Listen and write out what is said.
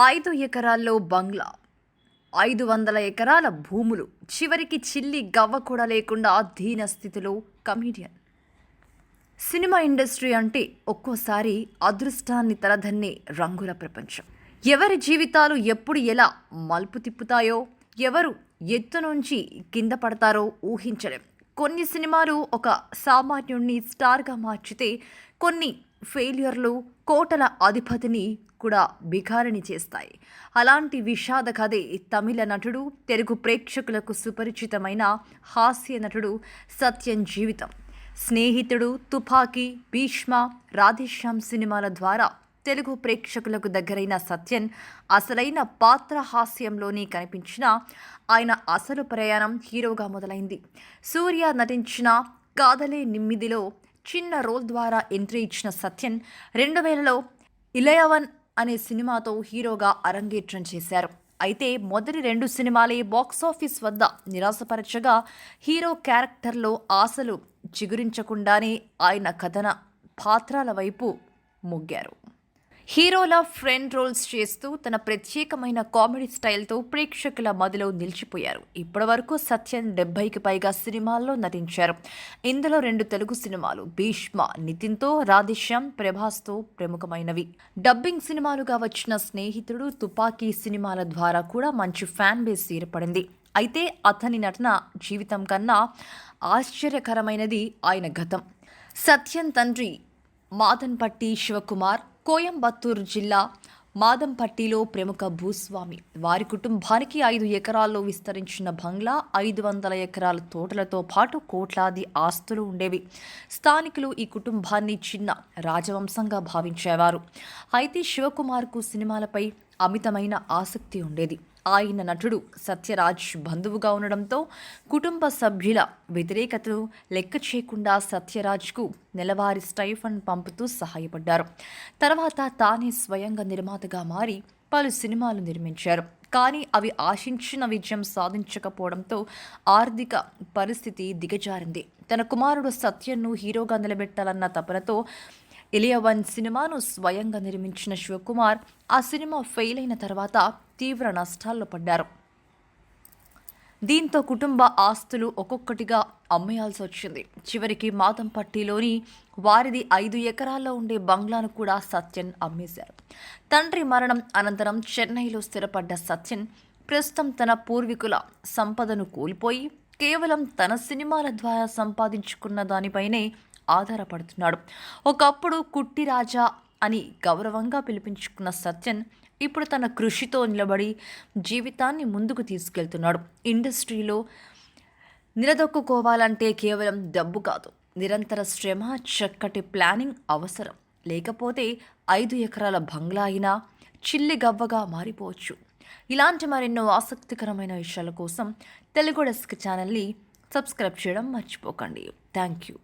ఐదు ఎకరాల్లో బంగ్లా ఐదు వందల ఎకరాల భూములు. చివరికి చిల్లి గవ్వ కూడా లేకుండా దీన స్థితిలో కమీడియన్. సినిమా ఇండస్ట్రీ అంటే ఒక్కోసారి అదృష్టాన్ని తలదన్నే రంగుల ప్రపంచం. ఎవరి జీవితాలు ఎప్పుడు ఎలా మలుపు తిప్పుతాయో ఎవరు ఎత్తు నుంచి కింద పడతారో ఊహించలేం. కొన్ని సినిమాలు ఒక సామాన్యుణ్ణి స్టార్గా మార్చితే కొన్ని ఫెయిల్యూర్లు కోటల అధిపతిని కూడా బికారిని చేస్తాయి. అలాంటి విషాద కథే తమిళ నటుడు తెలుగు ప్రేక్షకులకు సుపరిచితమైన హాస్య నటుడు సత్యం జీవితం. స్నేహితుడు తుపాకీ భీష్మ రాధేశ్యామ్ సినిమాల ద్వారా తెలుగు ప్రేక్షకులకు దగ్గరైన సత్యన్ అసలైన పాత్ర హాస్యంలోనే కనిపించిన ఆయన అసలు ప్రయాణం హీరోగా మొదలైంది. సూర్య నటించిన కాదలే నిమ్మిదిలో చిన్న రోల్ ద్వారా ఎంట్రీ ఇచ్చిన సత్యన్ రెండు వేలలో ఇలయవన్ అనే సినిమాతో హీరోగా అరంగేట్రం చేశారు. అయితే మొదటి రెండు సినిమాలే బాక్సాఫీస్ వద్ద నిరాశపరచగా హీరో క్యారెక్టర్లో ఆశలు చిగురించకుండానే ఆయన కథన పాత్రల వైపు మొగ్గారు. హీరోల ఫ్రెండ్ రోల్స్ చేస్తూ తన ప్రత్యేకమైన కామెడీ స్టైల్తో ప్రేక్షకుల మదిలో నిలిచిపోయారు. ఇప్పటివరకు సత్యన్ డెబ్బైకి పైగా సినిమాల్లో నటించారు. ఇందులో రెండు తెలుగు సినిమాలు భీష్మ నితిన్తో రాధేశ్యామ్ ప్రభాస్తో ప్రముఖమైనవి. డబ్బింగ్ సినిమాలుగా వచ్చిన స్నేహితుడు తుపాకీ సినిమాల ద్వారా కూడా మంచి ఫ్యాన్ బేస్ ఏర్పడింది. అయితే అతని నటన జీవితం కన్నా ఆశ్చర్యకరమైనది ఆయన గతం. సత్యన్ తండ్రి మాదన్పట్టి శివకుమార్ కోయంబత్తూరు జిల్లా మాదంపట్టిలో ప్రముఖ భూస్వామి. వారి కుటుంబానికి ఐదు ఎకరాల్లో విస్తరించిన బంగ్లా ఐదు వందల ఎకరాల తోటలతో పాటు కోట్లాది ఆస్తులు ఉండేవి. స్థానికులు ఈ కుటుంబాన్ని చిన్న రాజవంశంగా భావించేవారు. అయితే శివకుమార్కు సినిమాలపై అమితమైన ఆసక్తి ఉండేది. ఆయన నటుడు సత్యరాజ్ బంధువుగా ఉండడంతో కుటుంబ సభ్యుల వ్యతిరేకతను లెక్క చేయకుండా సత్యరాజ్కు నెలవారీ స్టైఫండ్ పంపుతూ సహాయపడ్డారు. తర్వాత తానే స్వయంగా నిర్మాతగా మారి పలు సినిమాలు నిర్మించారు. కానీ అవి ఆశించిన విజయం సాధించకపోవడంతో ఆర్థిక పరిస్థితి దిగజారింది. తన కుమారుడు సత్యన్ను హీరోగా నిలబెట్టాలన్న తపనతో ఇలియవన్ సినిమాను స్వయంగా నిర్మించిన శివకుమార్ ఆ సినిమా ఫెయిల్ అయిన తర్వాత తీవ్ర నష్టాల్లో పడ్డారు. దీంతో కుటుంబ ఆస్తులు ఒక్కొక్కటిగా అమ్మేయాల్సి వచ్చింది. చివరికి మాతంపట్టిలోని వారిది ఐదు ఎకరాల్లో ఉండే బంగ్లాను కూడా సత్యన్ అమ్మేశారు. తండ్రి మరణం అనంతరం చెన్నైలో స్థిరపడ్డ సత్యన్ ప్రస్తుతం తన పూర్వీకుల సంపదను కోల్పోయి కేవలం తన సినిమాల ద్వారా సంపాదించుకున్న దానిపైనే ఆధారపడుతున్నాడు. ఒకప్పుడు కుట్టి రాజా అని గౌరవంగా పిలిపించుకున్న సత్యన్ ఇప్పుడు తన కృషితో నిలబడి జీవితాన్ని ముందుకు తీసుకెళ్తున్నాడు. ఇండస్ట్రీలో నిలదొక్కుకోవాలంటే కేవలం డబ్బు కాదు నిరంతర శ్రమ చక్కటి ప్లానింగ్ అవసరం. లేకపోతే ఐదు ఎకరాల బంగ్లా అయినా చిల్లి గవ్వగా మారిపోవచ్చు. ఇలాంటి మరెన్నో ఆసక్తికరమైన విషయాల కోసం తెలుగు డెస్క్ ఛానల్ని సబ్స్క్రైబ్ చేయడం మర్చిపోకండి. Thank you.